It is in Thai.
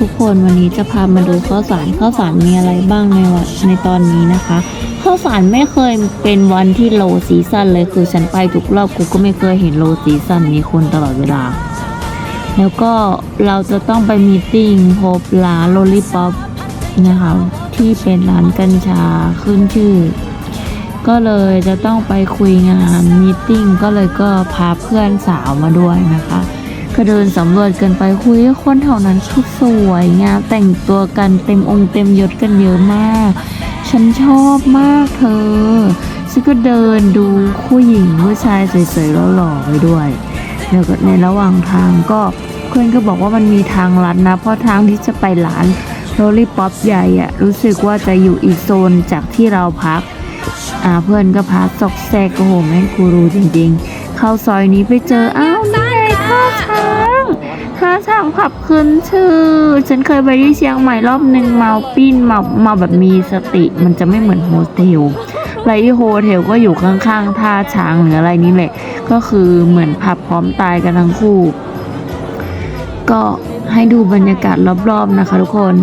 ทุกคนวันนี้จะพามาดูข้าวสารข้าวสารมีอะไรบ้างในวันในตอนนี้นะคะข้าวสารไม่เคยเป็นวันที่โลซีซันเลยคือฉันไปทุกรอบกูก็ไม่เคยเห็นโลซีซันมีคนตลอดเวลา แล้วก็เราจะต้องไปมีติ้งพบร้านโลลิป๊อปนะคะที่เป็นร้านกัญชาขึ้นชื่อ ก็เลยจะต้องไปคุยงานมีติ้งก็เลยก็พาเพื่อนสาวมาด้วยนะคะ ก็เดินสำรวจกันไปคุยคนแถวนั้นคือสวยงามแต่งตัวกันเต็มองค์เต็มยศกันเยอะมาก ฉันชอบมากเธอฉันก็เดินดูผู้หญิงผู้ชายสวยๆแล้วหล่อไปด้วยแล้วก็ในระหว่างทางก็เพื่อนก็บอกว่ามันมีทางลัดนะ เพราะทางที่จะไปร้านโรลลี่ป๊อปใหญ่อะรู้สึกว่าจะอยู่อีกโซนจากที่เราพักอ่าเพื่อนก็พาซอกแซกโอ้โหแม่งกูรูจริงๆ เข้าซอยนี้ไปเจออ้าวน ช้างท่าช้างผับขึ้นชื่อ ฉันเคยไปที่เชียงใหม่รอบหนึ่งเมาปิ้นเมาเมาแบบมีสติมันจะไม่เหมือนโฮเทลไรที่โฮเทลก็อยู่ข้างๆท่าช้างหรืออะไรนี่แหละ ก็คือเหมือนผับพร้อมตายกันทั้งคู่ ก็ให้ดูบรรยากาศรอบๆนะคะทุกคน